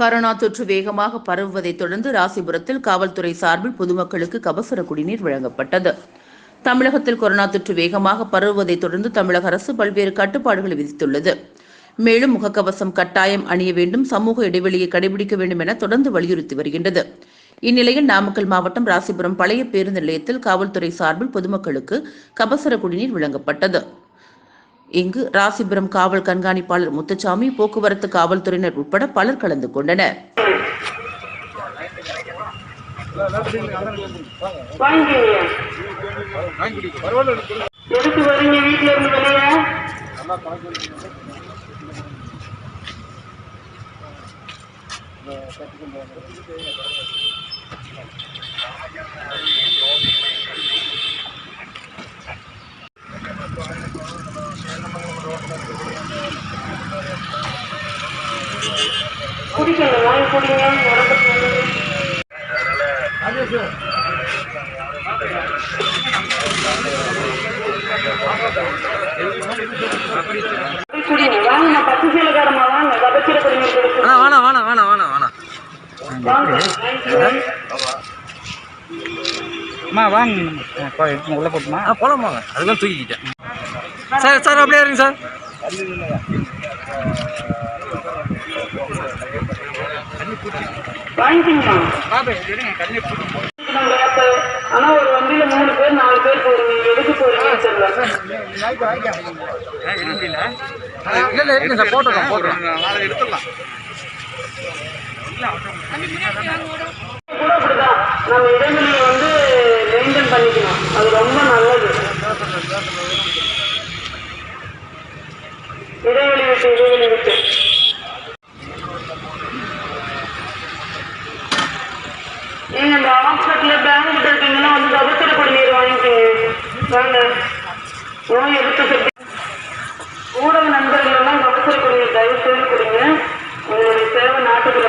Corona தொற்று வேகமாக பரவுவதைத் தொடர்ந்து ராசிபுரத்தில் காவல்துறை சார்பில் பொதுமக்களுக்கு கபசுர குடிநீர் வழங்கப்பட்டது. தமிழகத்தில் கொரோனா தொற்று வேகமாக பரவுவதைத் தொடர்ந்து தமிழக அரசு பல்வேறு கட்டுப்பாடுகளை விதித்துள்ளது. மேலும் முகக்கவசம் கட்டாயம் அணிய வேண்டும் சமூக இடைவெளியை கடைபிடிக்க வேண்டும் என தொடர்ந்து வலியுறுத்தி வருகின்றது. இந்நிலையில் நாமக்கல் மாவட்டம் ராசிபுரம் பழைய பேருந்து நிலையத்தில் காவல்துறை சார்பில் பொதுமக்களுக்கு கபசர குடிநீர் வழங்கப்பட்டது. இங்கு ராசிபுரம் காவல் கண்காணிப்பாளர் முத்துச்சாமி போக்குவரத்து காவல்துறையினர் உட்பட பலர் கலந்து கொண்டனர். வாங்கிக்கங்க எதுக்கு வரீங்க வீட்டுல இருந்து வெளியே குடிக்கங்க வாங்கி குடிங்க உடம்புக்கு நல்லது. குடிங்க வாங்க நான் பத்து சீலக்காரமா வாங்க அண்ணா வேணாம் வேணாம் வேணாம் வேணாம் வேணாம் வாங்க. அம்மா வாங்க உள்ளே போட்டுமா? ஆ போலாம் வாங்க அதுதான் தூக்கிக்கிட்டேன். சார் சார் அப்படியே இருங்க சார். ஆனா ஒரு வண்டியில மூணு பேர் நாலு பேர் போறீங்க. எதுக்கு எடுங்க சார் போட்டுறோம் போட்டுறோம் நாளை எடுத்துடலாம் கூட அப்படிதான் நம்ம இடைவெளியை வந்து மெயின்டைன் பண்ணிக்கணும் அது ரொம்ப நல்லது இடைவெளி விட்டு இடைவெளி விட்டு. நீங்கள் இந்த ஹாஸ்பிட்டலில் பேங்க் கிட்ட இருக்கீங்கன்னா வந்து கபத்திர குடிநீர் வாங்கிக்கோங்க வாங்க. நோய் எதிர்ப்பு சக்தி ஊடக நண்பர்கள் எல்லாம் கபத்திர குடிநீர் தயவு செய்து கொடுங்க. உங்களுடைய சேவை நாட்டுக்கு